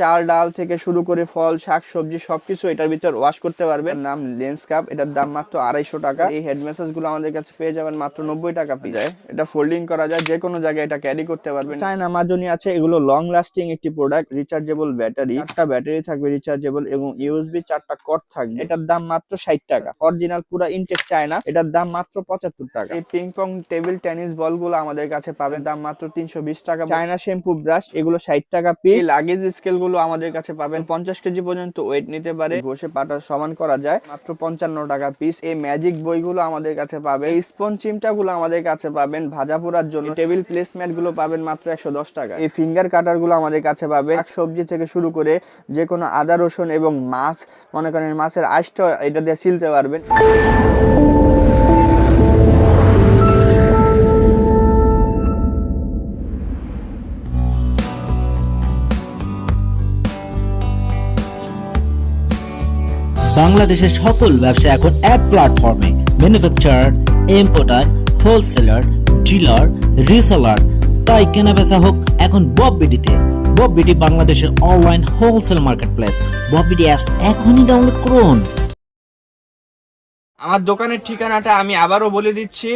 চাল ডাল থেকে শুরু করে ফল শাক সবজি সবকিছু এটার ভিতর ওয়াশ করতে পারবেন। নাম লেন্স কাপ। এটার দাম মাত্র আড়াইশো টাকা। এই হেড ম্যাসেজগুলো আমাদের কাছে পেয়ে যাবেন মাত্র নব্বই টাকা পেয়ে যায় এটা ফোল্ডিং করা যায় যে কোনো জায়গায় এটা ক্যারি করতে পারবেন। চায়না মাজনি আছে এগুলো লং লাস্টিং একটি প্রোডাক্ট রিচার্জেবল ব্যাটারি একটা ব্যাটারি থাকবে রিচার্জেবল এবং ইউএসবি চারটা কট থাকবে। এটার দাম মাত্র ষাট টাকা। অরিজিনাল পুরো ইনটেক চায়না। এটার দাম মাত্র পঁচাত্তর টাকা। এই পিং পং টেবিল টেনিস বলগুলো আমাদের কাছে পাবেন। দাম মাত্র তিনশো বিশ টাকা। চায়না শ্যাম্পু ব্রাশ এগুলো ষাট টাকা পিস লাগেজ স্কেল গুলো আমাদের কাছে পাবেন। পঞ্চাশ কেজি পর্যন্ত ওয়েট নিতে পারে। ঘষে পাটা সমান করা যায়। মাত্র পঞ্চান্ন টাকা পিস এই ম্যাজিক বইগুলো আমাদের কাছে এই স্পন চিমটা গুলো আমাদের কাছে পাবেন ভাজা পোড়ার জন্য। টেবিল প্লেসম্যাটগুলো পাবেন মাত্র একশো দশ টাকা। এই ফিঙ্গার কাটারগুলো আমাদের কাছে শাক সবজি থেকে শুরু করে যে কোনো আদা রসুন এবং মাছ, মনে করেন মাছের আইসটা এটা দিয়ে ছিলতে পারবেন। বাংলাদেশের সকল ব্যবসা এখন এক প্ল্যাটফর্মে manufacturer importer wholesaler dealer reseller তাই কেনা বেচা হোক এখন বব বিডিতে বব বিডি বাংলাদেশের online wholesale marketplace Bob BD apps এখনই ডাউনলোড করুন। আমার দোকানের ঠিকানাটা আমি আবারও বলে দিচ্ছি।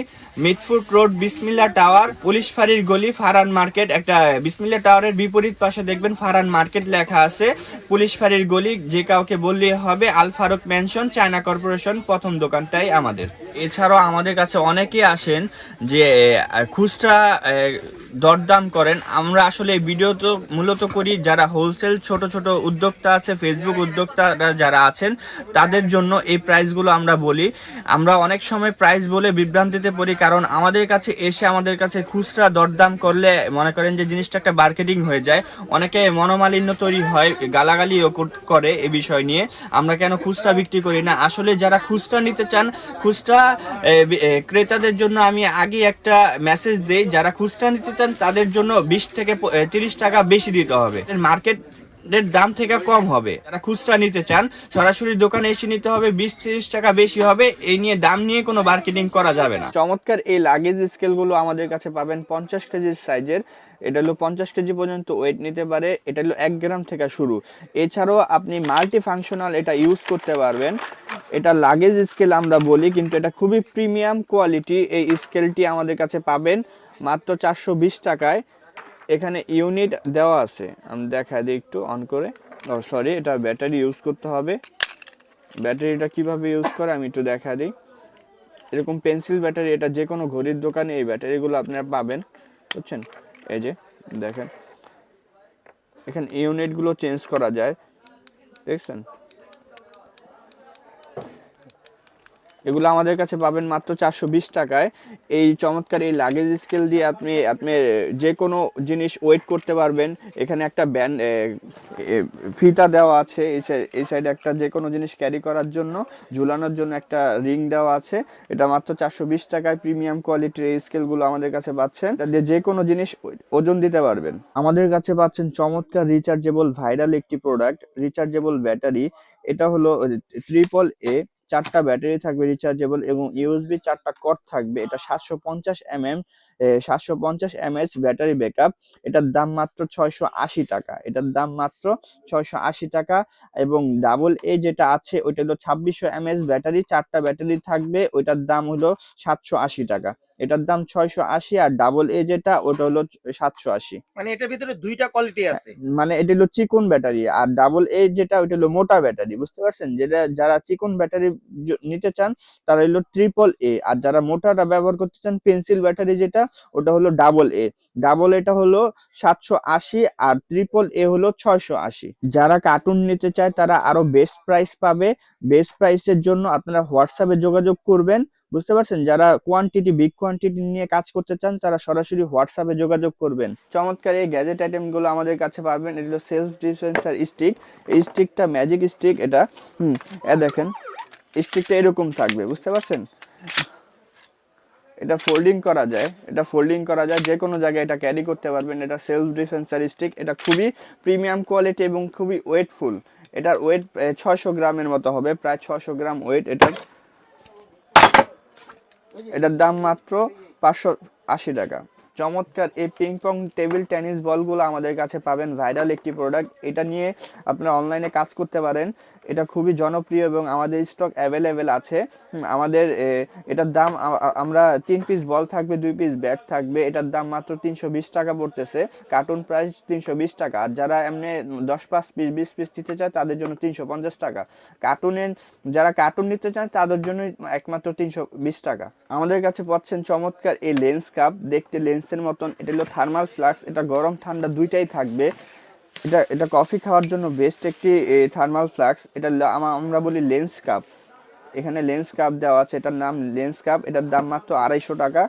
Mitford road, Bismillah tower, police ফাঁড়ির গলি ফারান মার্কেট। একটা বিসমিল্লা টাওয়ারের বিপরীত পাশে দেখবেন ফারান মার্কেট লেখা আছে। পুলিশ ফাঁড়ির গলি, যে কাউকে বললেই হবে, Al Faruk mansion, China corporation, প্রথম দোকানটাই আমাদের। এছাড়াও আমাদের কাছে অনেকেই আসেন যে খুচরা দরদাম করেন। আমরা আসলে এই ভিডিও তো মূলত করি যারা হোলসেল ছোট ছোট উদ্যোক্তা আছে ফেসবুক উদ্যোক্তারা যারা আছেন, তাদের জন্য এই প্রাইসগুলো আমরা বলি। আমরা অনেক সময় প্রাইস বলে বিভ্রান্তিতে পড়ি কারণ আমাদের কাছে এসে আমাদের কাছে খুচরা দরদাম করলে মনে করেন যে জিনিসটা একটা মার্কেটিং হয়ে যায়। অনেকে মনোমালিন্য তৈরি হয়, গালাগালিও করে এ বিষয় নিয়ে। আমরা কেন খুচরা বিক্রি করি না? আসলে যারা খুচরা নিতে চান, খুচরা ক্রেতাদের জন্য আমি আগে একটা মেসেজ দেই, যারা খুচরা নিতে তাদের জন্য বিশ থেকে তিরিশ টাকা বেশি দিতে হবে। মার্কেট এর দাম থেকে কম হবে। যারা খুচরা নিতে চান, সরাসরি দোকানে এসে নিতে হবে, বিশ তিরিশ টাকা বেশি হবে। এই নিয়ে দাম নিয়ে কোনো মার্কেটিং করা যাবে না। চমৎকার, এই লাগেজ স্কেলগুলো আমাদের কাছে পাবেন পঞ্চাশ কেজির সাইজের এটা হলো পঞ্চাশ কেজি পর্যন্ত ওয়েট নিতে পারে। এটা হলো এক গ্রাম থেকে শুরু। এছাড়াও আপনি মাল্টি ফাংশনাল এটা ইউজ করতে পারবেন। এটা লাগেজ স্কেল আমরা বলি, কিন্তু এটা খুবই প্রিমিয়াম কোয়ালিটি এই স্কেলটি আমাদের কাছে পাবেন। মাত্র চারশো বিশ টাকায়। এখানে ইউনিট দেওয়া আছে। আমি দেখা দিই একটু অন করে। ও সরি এটা ব্যাটারি ইউজ করতে হবে। ব্যাটারিটা কীভাবে ইউজ করে আমি একটু দেখা দিই। এরকম পেন্সিল ব্যাটারি এটা যে কোনো ঘড়ির দোকানে এই ব্যাটারিগুলো আপনারা পাবেন। বুঝছেন? এই যে, দেখেন। এখানে ইউনিটগুলো চেঞ্জ করা যায়। দেখছেন? এগুলো আমাদের কাছে পাবেন মাত্র চারশো বিশ টাকায়। এই চমৎকার এই লাগেজ স্কেল দিয়ে আপনি আপনি যে কোনো জিনিস ওয়েট করতে পারবেন। এখানে একটা ব্যান্ড ফিতা দেওয়া আছে। এই এই সাইডে একটা যে কোনো জিনিস ক্যারি করার জন্য, ঝুলানোর জন্য একটা রিং দেওয়া আছে। এটা মাত্র চারশো বিশ টাকায় প্রিমিয়াম কোয়ালিটির এই স্কেলগুলো আমাদের কাছে পাচ্ছেন। এটা দিয়ে যে কোনো জিনিস ওজন দিতে পারবেন। আমাদের কাছে পাচ্ছেন চমৎকার রিচার্জেবল ভাইরাল একটি প্রোডাক্ট রিচার্জেবল ব্যাটারি এটা হলো ট্রিপল এ চারটা ব্যাটারি থাকবে রিচার্জেবল এবং ইউএসবি চারটা কট থাকবে। এটা সাতশো পঞ্চাশ এম এম সাতশো পঞ্চাশ এমএএচ ব্যাটারি ব্যাকআপ এটার দাম মাত্র ছয়শো আশি টাকা। এটার দাম মাত্র ছয়শো আশি টাকা এবং ডাবল এ যেটা আছে, ওইটা হলো ছাব্বিশশো এমএএচ ব্যাটারি। চারটা ব্যাটারি থাকবে, ওইটার দাম হলো সাতশো আশি টাকা। এটার দাম ছয়শো আশি আর ডাবল এ যেটা ওটা হলো সাতশো আশি। মানে এটার ভিতরে দুইটা কোয়ালিটি আছে। মানে এটা হলো চিকন ব্যাটারি আর ডাবল এ যেটা ওইটা হলো মোটা ব্যাটারি বুঝতে পারছেন? যেটা যারা চিকন ব্যাটারি নিতে চান তারা হলো ট্রিপল এ আর যারা মোটাটা ব্যবহার করতে চান পেন্সিল ব্যাটারি যেটা ওটা হলো ডাবল এ ডাবল এটা হলো সাতশো আশি আর ট্রিপল এ হলো ছয়শো আশি। যারা কার্টুন নিতে চায় তারা আরও বেস্ট প্রাইস পাবে। বেস্ট প্রাইসের জন্য আপনারা হোয়াটসঅ্যাপে যোগাযোগ করবেন। বুঝতে পারছেন? যারা কোয়ান্টিটি বিগ কোয়ান্টিটি নিয়ে কাজ করতে চান, তারা সরাসরি হোয়াটসঅ্যাপে যোগাযোগ করবেন। চমৎকার এই গ্যাজেট আইটেমগুলো আমাদের কাছে পাবেন। এগুলো সেলফ ডিসপেন্সার স্টিক এই স্টিকটা ম্যাজিক স্টিক এটা। হুম, এ দেখেন স্টিকটা এরকম থাকবে, বুঝতে পারছেন? এটা ফোল্ডিং করা যায়। এটা ফোল্ডিং করা যায়, যে কোনো জায়গায় এটা ক্যারি করতে পারবেন। এটা সেলফ ডিফেন্সার স্টিক এটা খুবই প্রিমিয়াম কোয়ালিটি এবং খুবই ওয়েটফুল এটার ওয়েট ছশো গ্রামের মতো হবে। প্রায় ছশো গ্রাম ওয়েট এটার। এটার দাম মাত্র পাঁচশো আশি টাকা। চমৎকার এই পিং পং টেবিল টেনিস বলগুলো আমাদের কাছে পাবেন। ভাইরাল একটি প্রোডাক্ট এটা নিয়ে আপনারা অনলাইনে কাজ করতে পারেন। এটা খুবই জনপ্রিয় এবং আমাদের স্টক অ্যাভেলেবেল আছে। আমাদের এটার দাম আমরা তিন পিস বল থাকবে, দুই পিস ব্যাট থাকবে, এটার দাম মাত্র তিনশো বিশ টাকা পড়তেছে। কার্টুন প্রাইস তিনশো বিশ টাকা। আর যারা এমনি দশ পাঁচ পিস বিশ পিস নিতে চায়, তাদের জন্য তিনশো পঞ্চাশ টাকা। কার্টুনের যারা কার্টুন নিতে চান তাদের জন্য একমাত্র তিনশো বিশ টাকা। আমাদের কাছে পাচ্ছেন চমৎকার এই লেন্স কাপ দেখতে লেন্সের মতন। এটা হলো থার্মাল ফ্লাক্স এটা গরম, ঠান্ডা দুইটাই থাকবে। এটা এটা কফি খাওয়ার জন্য বেস্ট একটি থার্মাল ফ্লাক্স এটা আমরা বলি লেন্স কাপ এখানে লেন্স কাপ দেওয়া আছে, এটার নাম লেন্স কাপ এটার দাম মাত্র আড়াইশো টাকা।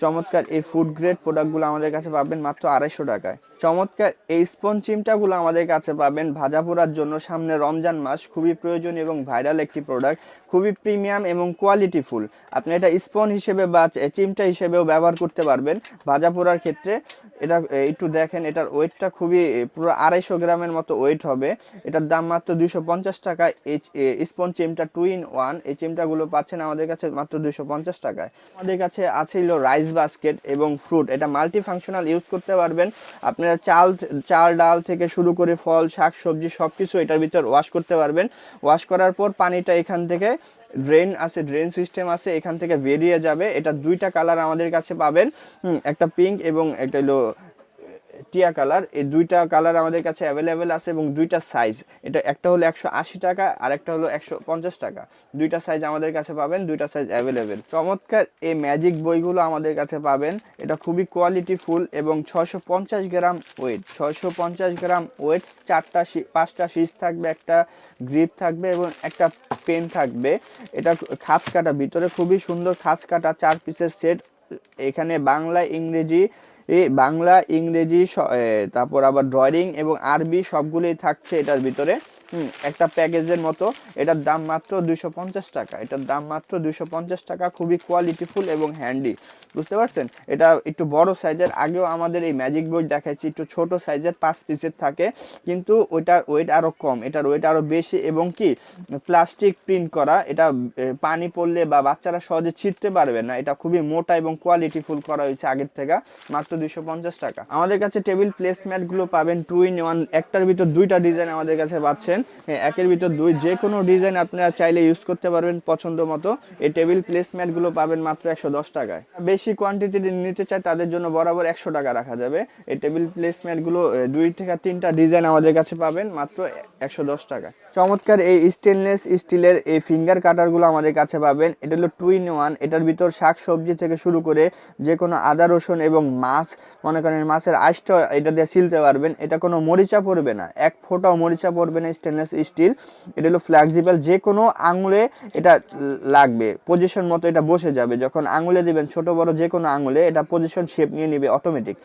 চমৎকার এই ফুড গ্রেড প্রোডাক্টগুলো আমাদের কাছে পাবেন মাত্র আড়াইশো টাকায়। চমৎকার এই স্পন চিমটাগুলো আমাদের কাছে পাবেন ভাজা পোড়ার জন্য সামনে রমজান মাস, খুবই প্রয়োজন এবং ভাইরাল একটি প্রোডাক্ট খুবই প্রিমিয়াম এবং কোয়ালিটিফুল আপনি এটা স্পন হিসেবে বা চিমটা হিসেবেও ব্যবহার করতে পারবেন ভাজা পোড়ার ক্ষেত্রে। এটা একটু দেখেন, এটার ওয়েটটা খুবই, পুরো আড়াইশো গ্রামের মতো ওয়েট হবে। এটার দাম মাত্র দুইশো পঞ্চাশ টাকা। এই স্পন চিমটা টু ইন ওয়ান এই চিমটাগুলো পাচ্ছেন আমাদের কাছে মাত্র দুইশো পঞ্চাশ টাকায়। আমাদের কাছে আছে রাইস বাস্কেট এবং ফ্রুট এটা মাল্টি ফাংশনাল ইউজ করতে পারবেন। আপনারা চাল চাল, ডাল থেকে শুরু করে ফল, শাক, সবজি সব কিছু এটার ভিতর ওয়াশ করতে পারবেন। ওয়াশ করার পর পানিটা এখান থেকে ড্রেন আছে ড্রেন সিস্টেম আছে, এখান থেকে বেরিয়ে যাবে। এটা দুইটা কালার আমাদের কাছে পাবেন। একটা পিঙ্ক এবং একটা হলো টিয়া কালার। এই দুইটা কালার আমাদের কাছে অ্যাভেলেবেল আছে এবং দুইটা সাইজ এটা একটা হলো একশো আশি টাকা, আর একটা হলো একশো পঞ্চাশ টাকা। দুইটা সাইজ আমাদের কাছে পাবেন, দুইটা সাইজ অ্যাভেলেবেল চমৎকার এই ম্যাজিক বইগুলো আমাদের কাছে পাবেন। এটা খুবই কোয়ালিটি ফুল এবং ছয়শো পঞ্চাশ গ্রাম ওয়েট ছয়শো পঞ্চাশ গ্রাম ওয়েট চারটা পাঁচটা শীষ থাকবে, একটা গ্রিপ থাকবে এবং একটা পেন থাকবে। এটা খাঁচ কাটা, ভিতরে খুবই সুন্দর খাঁচ কাটা, চার পিসের সেট এখানে বাংলা, ইংরেজি এই বাংলা ইংরেজি তারপর আবার ড্রয়িং এবং আরবি সবগুলোই থাকছে এটার ভিতরে। একটা প্যাকেজের মতো। এটার দাম মাত্র দুইশো পঞ্চাশ টাকা। এটার দাম মাত্র দুইশো পঞ্চাশ টাকা, খুবই কোয়ালিটিফুল এবং হ্যান্ডি বুঝতে পারছেন? এটা একটু বড় সাইজের আগেও আমাদের এই ম্যাজিক বই দেখাচ্ছি একটু ছোট সাইজের পাঁচ পিসের থাকে। কিন্তু ওইটার ওয়েট আরও কম। এটার ওয়েট আরও বেশি এবং কি প্লাস্টিক প্রিন্ট করা, এটা পানি পড়লে বা বাচ্চারা সহজে ছিটতে পারবে না। এটা খুবই মোটা এবং কোয়ালিটিফুল করা হয়েছে আগের থেকে, মাত্র দুইশো পঞ্চাশ টাকা। আমাদের কাছে টেবিল প্লেসম্যাটগুলো পাবেন টু ইন ওয়ান একটার ভিতর দুইটা ডিজাইন আমাদের কাছে পাচ্ছেন। হ্যাঁ, একের ভিতর দুই যে কোনো ডিজাইন আপনারা চাইলে ইউজ করতে পারবেন পছন্দ মতো। এই টেবিল প্লেসম্যাটগুলো পাবেন মাত্র একশো দশ টাকায়। বেশি কোয়ান্টিটি নিতে চায় তাদের জন্য বরাবর একশো টাকা রাখা যাবে। এই টেবিল প্লেসম্যাটগুলো এ, দুই থেকে তিনটা ডিজাইন আমাদের কাছে পাবেন মাত্র একশো দশ টাকায়। চমৎকার এই স্টেনলেস স্টিলের এই ফিঙ্গার কাটারগুলো আমাদের কাছে পাবেন। এটা হলো টু ইন ওয়ান এটার ভিতর শাক সবজি থেকে শুরু করে যে কোনো আদা রসুন এবং মাছ মনে করেন মাছের আঁশটা এটা দিয়ে ছিলতে পারবেন। এটা কোনো মরিচা পড়বে না। এক ফোঁটাও মরিচা পড়বে না স্টেনলেস স্টিল এটা হলো ফ্লেক্সিবল যে কোনো আঙুলে এটা লাগবে পজিশন মতো এটা বসে যাবে। যখন আঙুলে দিবেন, ছোট, বড় যে কোনো আঙুলে এটা পজিশন শেপ নিয়ে নেবে অটোমেটিক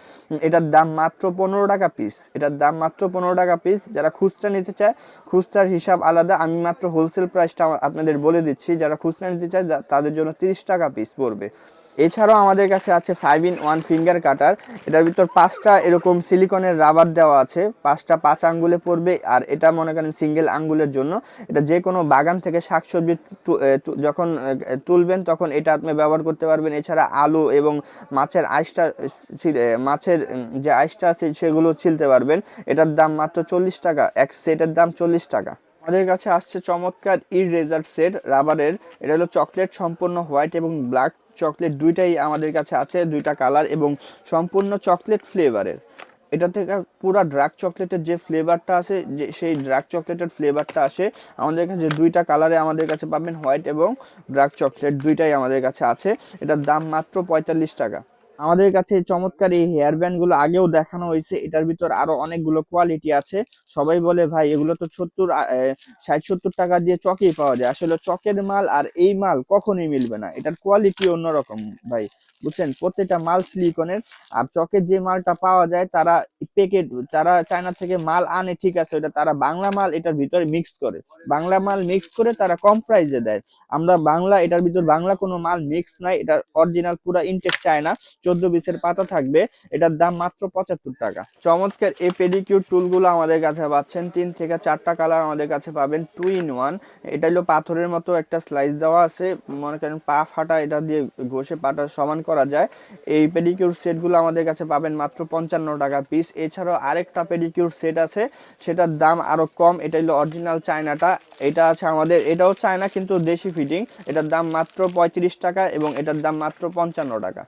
এটার দাম মাত্র পনেরো টাকা পিস এটার দাম মাত্র পনেরো টাকা পিস যারা খুচরা নিতে চায়, খুচরার হিসাব আলাদা। আমি মাত্র হোলসেল প্রাইসটা আপনাদের বলে দিচ্ছি। যারা খুচরা নিতে চায়, তাদের জন্য তিরিশ টাকা পিস পড়বে। এছাড়াও আমাদের কাছে আছে five in one finger cutter এটার ভিতর পাঁচটা এরকম সিলিকনের রাবার দেওয়া আছে, পাঁচটা পাঁচ আঙ্গুলে পড়বে, আর এটা মনে করেন সিঙ্গেল আঙ্গুলের জন্য, এটা যে কোনো বাগান থেকে শাকসবজি যখন তুলবেন তখন এটা আপনি ব্যবহার করতে পারবেন। এছাড়া আলু এবং মাছের আইসটা মাছের যে আইসটা আছে সেগুলো ছিলতে পারবেন। এটার দাম মাত্র চল্লিশ টাকা, এক সেটের দাম চল্লিশ টাকা। আমাদের কাছে আসছে চমৎকার ই রেজার সেট রাবারের এটা হলো চকলেট সম্পূর্ণ হোয়াইট এবং ব্ল্যাক চকলেট দুইটাই আমাদের কাছে আছে, দুইটা কালার এবং সম্পূর্ণ চকলেট ফ্লেভারের এটা থেকে পুরা ড্রাক চকলেটের যে ফ্লেভারটা আছে, যে সেই ড্রাক চকলেটের ফ্লেভারটা আসে, আমাদের কাছে দুইটা কালারে আমাদের কাছে পাবেন হোয়াইট এবং ড্রাক চকলেট দুইটাই আমাদের কাছে আছে। এটার দাম মাত্র পঁয়তাল্লিশ টাকা। আমাদের কাছে চমৎকার এই হেয়ার ব্যান্ডগুলো আগেও দেখানো হয়েছে, এটার ভিতর আরও অনেকগুলো কোয়ালিটি আছে। সবাই বলে, ভাই, এগুলো তো সত্তর ষাট, সত্তর টাকা দিয়ে চকেই পাওয়া যায়। আসলে চকের মাল আর এই মাল কখনোই মিলবে না। এটার কোয়ালিটি অন্যরকম, ভাই। বুঝছেন? প্রত্যেকটা মাল সিলিকনের আর চকের যে মালটা পাওয়া যায়, তারা প্যাকেট তারা চায়না থেকে মাল আনে, ঠিক আছে, ওটা তারা বাংলা মাল এটার ভিতরে মিক্স করে। বাংলা মাল মিক্স করে তারা কম প্রাইসে দেয়। আমরা বাংলা, এটার ভিতর বাংলা কোনো মাল মিক্স নাই, এটা অরিজিনাল পুরা ইনটেক চায়না। চোদ্দ বিশের পাতা থাকবে, এটার দাম মাত্র পঁচাত্তর টাকা। চমৎকার এই পেডিকিউর টুলগুলো আমাদের কাছে পাচ্ছেন। তিন থেকে চারটা কালার আমাদের কাছে পাবেন টু ইন ওয়ান এটা হলো পাথরের মতো একটা স্লাইস দেওয়া আছে। মনে করেন পা ফাটা এটা দিয়ে ঘষে পাটা সমান করা যায়। এই পেডিকিউর সেটগুলো আমাদের কাছে পাবেন মাত্র পঞ্চান্ন টাকা পিস এছাড়াও আরেকটা পেডিকিউর সেট আছে, সেটার দাম আরও কম। এটা হলো অরিজিনাল চায়নাটা। এটা আছে আমাদের, এটাও চায়না কিন্তু দেশি ফিটিং এটার দাম মাত্র পঁয়ত্রিশ টাকা এবং এটার দাম মাত্র পঞ্চান্ন টাকা।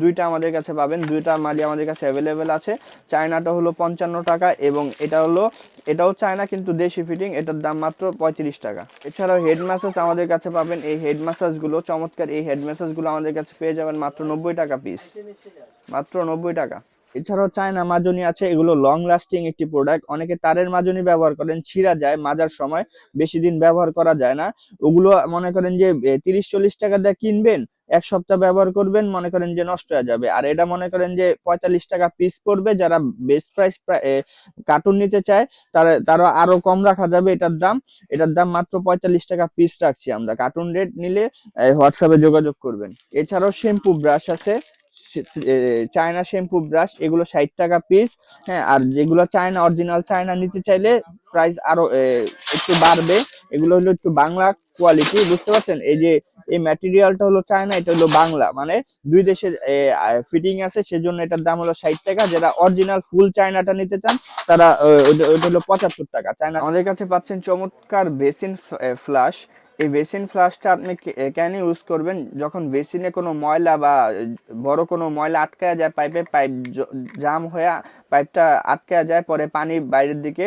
দুইটা আমাদের কাছে পাবেন, দুইটা মালি আমাদের কাছে অ্যাভেলেবেল আছে। চায়নাটা হলো পঞ্চান্ন টাকা এবং এটা হলো, এটাও চায়না কিন্তু দেশি ফিটিং এটার দাম মাত্র পঁয়ত্রিশ টাকা। এছাড়াও হেড ম্যাসাজ আমাদের কাছে পাবেন, এই হেড ম্যাসাজগুলো চমৎকার এই হেড ম্যাসাজগুলো আমাদের কাছে পেয়ে যাবেন মাত্র নব্বই টাকা পিস মাত্র নব্বই টাকা। এছাড়াও চায়না মাজনি আছে, এগুলো লং লাস্টিং একটি প্রোডাক্ট অনেকে তারের মাজনি ব্যবহার করেন, ছিঁড়া যায় মাজার সময়, বেশি দিন ব্যবহার করা যায় না। ওগুলো মনে করেন যে তিরিশ চল্লিশ টাকা দিয়ে কিনবেন এক সপ্তাহ ব্যবহার করবেন, মনে করেন যে নষ্ট হয়ে যাবে। আর এটা মনে করেন যে পঁয়তাল্লিশ টাকা পিস পড়বে, যারা বেস্ট প্রাইস কার্টুন নিতে চায়, তারা তারা আরও কম রাখা যাবে এটার দাম। এটার দাম মাত্র পঁয়তাল্লিশ টাকা পিস রাখছি আমরা। কার্টুন রেট নিলে হোয়াটসঅ্যাপে যোগাযোগ করবেন। এছাড়াও শ্যাম্পু ব্রাশ আছে। চায়না শ্যাম্পু ব্রাশ, এগুলো ষাট টাকা পিস হ্যাঁ আর যেগুলো চায়না অরিজিনাল চায়না নিতে চাইলে প্রাইস আরও একটু বাড়বে। এগুলো হলো একটু বাংলা কোয়ালিটি বুঝতে পারছেন? এই যে, এই ম্যাটেরিয়ালটা হলো চায়না, এটা হলো বাংলা। মানে দুই দেশের ফিটিং আছে, সেজন্য এটার দাম হলো ষাট টাকা। যারা অরিজিনাল ফুল চায়নাটা নিতে চান, তারা ওটা হলো পঁচাত্তর টাকা। চায়না, আমাদের কাছে পাচ্ছেন চমৎকার বেসিন ফ্লাশ এই বেসিন ফ্লাশটা আপনি কেন ইউজ করবেন? যখন বেসিনে কোনো ময়লা বা বড় কোনো ময়লা আটকায়া যায়, পাইপে পাইপ জাম হয়ে পাইপটা আটকায়া যায়, পরে পানি বাইরের দিকে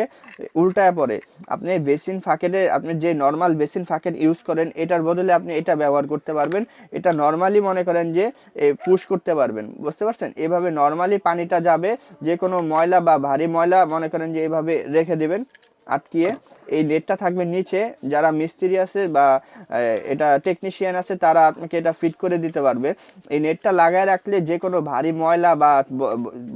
উল্টায় পড়ে। আপনি বেসিন ফাঁকেটে, আপনি যে নর্মাল বেসিন ফাঁকেট ইউজ করেন, এটার বদলে আপনি এটা ব্যবহার করতে পারবেন। এটা নর্মালি মনে করেন যে পুশ করতে পারবেন। বুঝতে পারছেন? এভাবে নর্মালি পানিটা যাবে, যে কোনো ময়লা বা ভারী ময়লা মনে করেন যে এভাবে রেখে দিবেন। আটকিয়ে এই নেটটা থাকবে নিচে। যারা মিস্ত্রি আছে বা এটা টেকনিশিয়ান আছে, তারা আপনাকে এটা ফিট করে দিতে পারবে। এই নেটটা লাগায় রাখলে যে কোনো ভারী ময়লা বা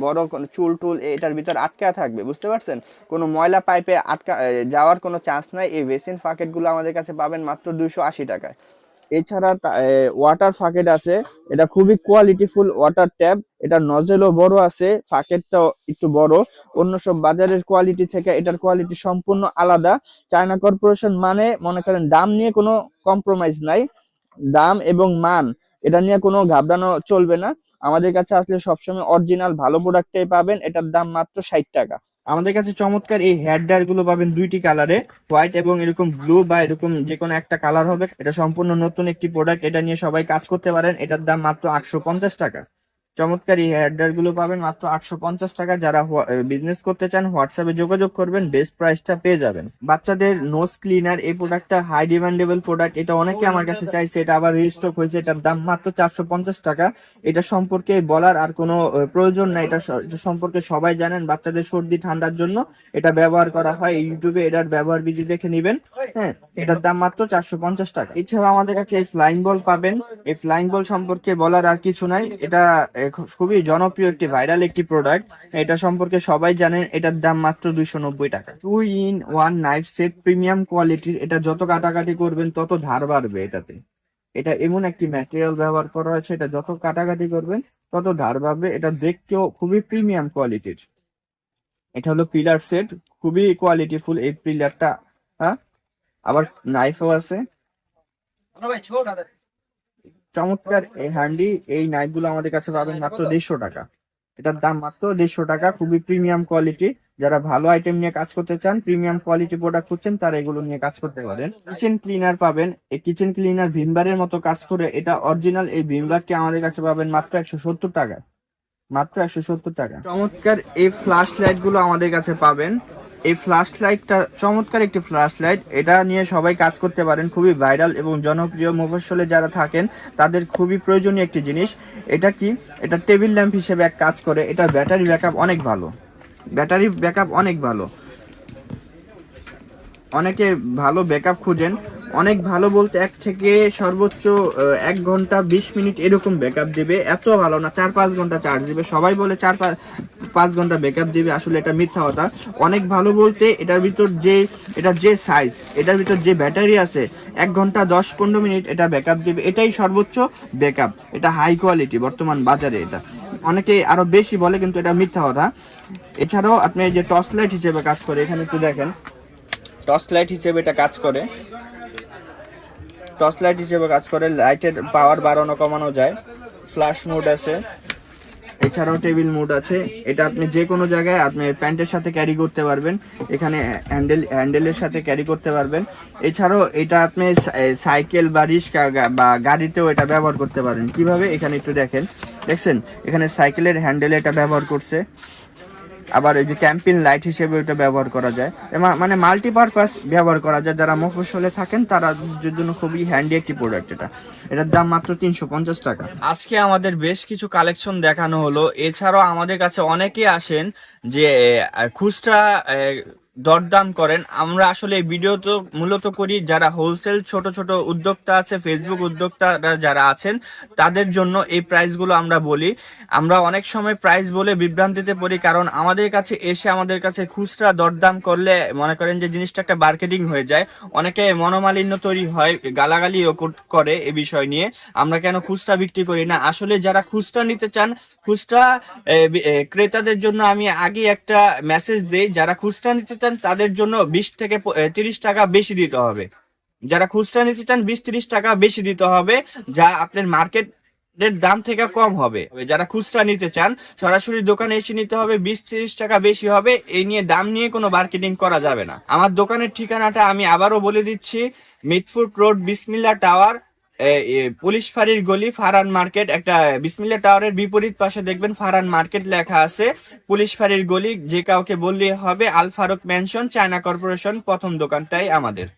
বড় কোনো চুল টুল এটার ভিতর আটকা থাকবে, বুঝতে পারছেন? কোনো ময়লা পাইপে আটকা যাওয়ার কোনো চান্স নাই। এই বেসিন ফাকেটগুলো আমাদের কাছে পাবেন মাত্র দুশো আশি টাকায়। এছাড়া ওয়াটার ফাকেট আছে। এটা খুবই কোয়ালিটিফুল ওয়াটার ট্যাপ এটা নজেলও বড় আছে ফাকেটটাও একটু বড়। অন্য সব বাজারের কোয়ালিটি থেকে এটার কোয়ালিটি সম্পূর্ণ আলাদা। চায়না কর্পোরেশন মানে মনে করেন, দাম নিয়ে কোনো কম্প্রোমাইজ নাই। দাম এবং মান, এটা নিয়ে কোনো ঘাবড়ানো চলবে না। আমাদের কাছে আসলে সবসময় অরিজিনাল ভালো প্রোডাক্টটাই পাবেন। এটার দাম মাত্র ষাট টাকা। আমাদের কাছে চমৎকার এই হেয়ার ড্রায়ারগুলো পাবেন দুইটি কালারে হোয়াইট এবং এরকম ব্লু বা এরকম যে কোনো একটা কালার হবে। এটা সম্পূর্ণ নতুন একটি প্রোডাক্ট এটা নিয়ে সবাই কাজ করতে পারেন। এটার দাম মাত্র আটশো পঞ্চাশ টাকা। চমৎকার এই হেয়ারগুলো পাবেন মাত্র আটশো পঞ্চাশ টাকা। যারা বিজনেস করতে চান হোয়াটসঅ্যাপে যোগাযোগ করবেন বেস্ট প্রাইসটা পেয়ে যাবেন। বাচ্চাদের নোজ ক্লিনার এই প্রোডাক্টটা হাই ডিমান্ডেবল প্রোডাক্ট এটা অনেকে আমার কাছে চাইছে, এটা আবার রিস্টক হয়েছে, এটার দাম মাত্র চারশো পঞ্চাশ টাকা। এটা সম্পর্কে বলার আর কোনো প্রয়োজন নাই, এটা সম্পর্কে সবাই জানেন, বাচ্চাদের সর্দি ঠান্ডার জন্য এটা ব্যবহার করা হয় ইউটিউবে এটার ব্যবহার বিধি দেখে নিবেন হ্যাঁ এটার দাম মাত্র চারশো পঞ্চাশ টাকা। এছাড়া আমাদের কাছে এই ফ্লাইং বল পাবেন, এই ফ্লাইং বল সম্পর্কে বলার আর কিছু নাই, এটা খুবই জনপ্রিয় একটি ভাইরাল একটি প্রোডাক্ট এটা সম্পর্কে সবাই জানেন, এটার দাম মাত্র দুইশো নব্বই টাকা। Two in one knife set premium কোয়ালিটির এটা যত কাটাকাটি করবেন, তত ধার বাড়বে এটাতে। এটা এমন একটি ম্যাটেরিয়াল ব্যবহার করা হয়েছে, এটা যত কাটাকাটি করবেন, তত ধার বাড়বে। এটা দেখতেও খুবই প্রিমিয়াম কোয়ালিটির এটা হলো পিলার সেট খুবই কোয়ালিটিফুল এই পিলারটা হ্যাঁ? আবার নাইফও আছে। চমৎকার, এই হ্যান্ডি এই নাইফগুলো আমাদের কাছে পাবেন মাত্র দেড়শো টাকা। এটার দাম মাত্র দেড়শো টাকা, খুবই প্রিমিয়াম কোয়ালিটি যারা ভালো আইটেম নিয়ে কাজ করতে চান প্রিমিয়াম কোয়ালিটি প্রোডাক্ট খুঁজছেন, তারা এগুলো নিয়ে কাজ করতে পারেন। কিচেন ক্লিনার পাবেন, এই কিচেন ক্লিনার ভিমবারের মতো কাজ করে এটা অরিজিনাল এই ভিমবারটি আমাদের কাছে পাবেন মাত্র একশো সত্তর টাকা মাত্র একশো সত্তর টাকা। চমৎকার, এই ফ্ল্যাশ লাইটগুলো আমাদের কাছে পাবেন। এই ফ্ল্যাশ লাইটটা চমৎকার একটি ফ্ল্যাশ লাইট এটা নিয়ে সবাই কাজ করতে পারেন, খুবই ভাইরাল এবং জনপ্রিয় মফস্বলে যারা থাকেন, তাদের খুবই প্রয়োজনীয় একটি জিনিস। এটা কি? এটা টেবিল ল্যাম্প হিসেবে এক কাজ করে, এটা ব্যাটারি ব্যাকআপ অনেক ভালো। ব্যাটারি ব্যাকআপ অনেক ভালো। অনেকে ভালো ব্যাকআপ খুঁজেন অনেক ভালো বলতে এক থেকে সর্বোচ্চ এক ঘণ্টা বিশ মিনিট এরকম ব্যাকআপ দেবে। এত ভালো না, চার পাঁচ ঘণ্টা চার্জ দিবে। সবাই বলে চার পাঁচ ঘণ্টা ব্যাকআপ দিবে, আসলে এটা মিথ্যা কথা। অনেক ভালো বলতে এটার ভিতর যে, এটার যে সাইজ এটার ভিতর যে ব্যাটারি আছে, এক ঘণ্টা দশ পনেরো মিনিট এটা ব্যাকআপ দেবে। এটাই সর্বোচ্চ ব্যাকআপ এটা হাই কোয়ালিটি বর্তমান বাজারে এটা। অনেকে আরও বেশি বলে, কিন্তু এটা মিথ্যা কথা। এছাড়াও আপনি যে টর্চ লাইট হিসেবে কাজ করে, এখানে একটু দেখেন। টর্চ লাইট হিসেবে এটা কাজ করে। টর্চ লাইট হিসেবে কাজ করে, লাইটের পাওয়ার বাড়ানো, কমানো যায়। ফ্ল্যাশ মোড আছে। এছাড়াও টেবিল মোড আছে। এটা আপনি যে কোনো জায়গায় আপনি প্যান্টের সাথে ক্যারি করতে পারবেন। এখানে হ্যান্ডেল, হ্যান্ডেলের সাথে ক্যারি করতে পারবেন। এছাড়াও এটা আপনি সাইকেল বা রিক্সা বা গাড়িতেও এটা ব্যবহার করতে পারেন। কীভাবে? এখানে একটু দেখেন। দেখছেন? এখানে সাইকেলের হ্যান্ডেলে এটা ব্যবহার করছে। আবার এই যে ক্যাম্পিং লাইট হিসেবে ওটা ব্যবহার করা যায়। মানে মাল্টিপারপাস ব্যবহার করা যায়। যারা মফসলে থাকেন, তারা জন্য খুবই হ্যান্ডি একটি প্রোডাক্ট এটা। এটার দাম মাত্র তিনশো পঞ্চাশ টাকা। আজকে আমাদের বেশ কিছু কালেকশন দেখানো হলো। এছাড়াও আমাদের কাছে অনেকেই আসেন যে খুচরা দরদাম করেন। আমরা আসলে এই ভিডিও তো মূলত করি যারা হোলসেল ছোট ছোট উদ্যোক্তা আছে ফেসবুক উদ্যোক্তারা যারা আছেন, তাদের জন্য এই প্রাইসগুলো আমরা বলি। আমরা অনেক সময় প্রাইস বলে বিভ্রান্তিতে পড়ি কারণ আমাদের কাছে এসে আমাদের কাছে খুচরা দরদাম করলে মনে করেন যে জিনিসটা একটা মার্কেটিং হয়ে যায়। অনেকে মনোমালিন্য তৈরি হয়, গালাগালিও কর- এ বিষয় নিয়ে। আমরা কেন খুচরা বিক্রি করি না? আসলে যারা খুচরা নিতে চান, খুচরা ক্রেতাদের জন্য আমি আগে একটা মেসেজ দেই, যারা খুচরা নিতে চান, তাদের জন্য বিশ থেকে তিরিশ টাকা বেশি দিতে হবে। যারা খুচরা নিতে চান, বিশ তিরিশ টাকা বেশি দিতে হবে, যা আপনার মার্কেট দাম থেকে কম হবে। যারা খুচরা নিতে চান, সরাসরি দোকানে এসে নিতে হবে, বিশ তিরিশ টাকা বেশি হবে, এই নিয়ে দাম নিয়ে কোনো মার্কেটিং করা যাবে না। আমার দোকানের ঠিকানাটা আমি আবারও বলে দিচ্ছি Mitford road, Bismillah tower police ফাঁড়ির গলি ফারান মার্কেট, একটা বিসমিল্লা টাওয়ারের বিপরীত পাশে দেখবেন ফারান মার্কেট লেখা আছে, পুলিশ ফাঁড়ির গলি, যে কাউকে বললে হবে, Al Faruk mansion, China corporation, প্রথম দোকানটাই আমাদের।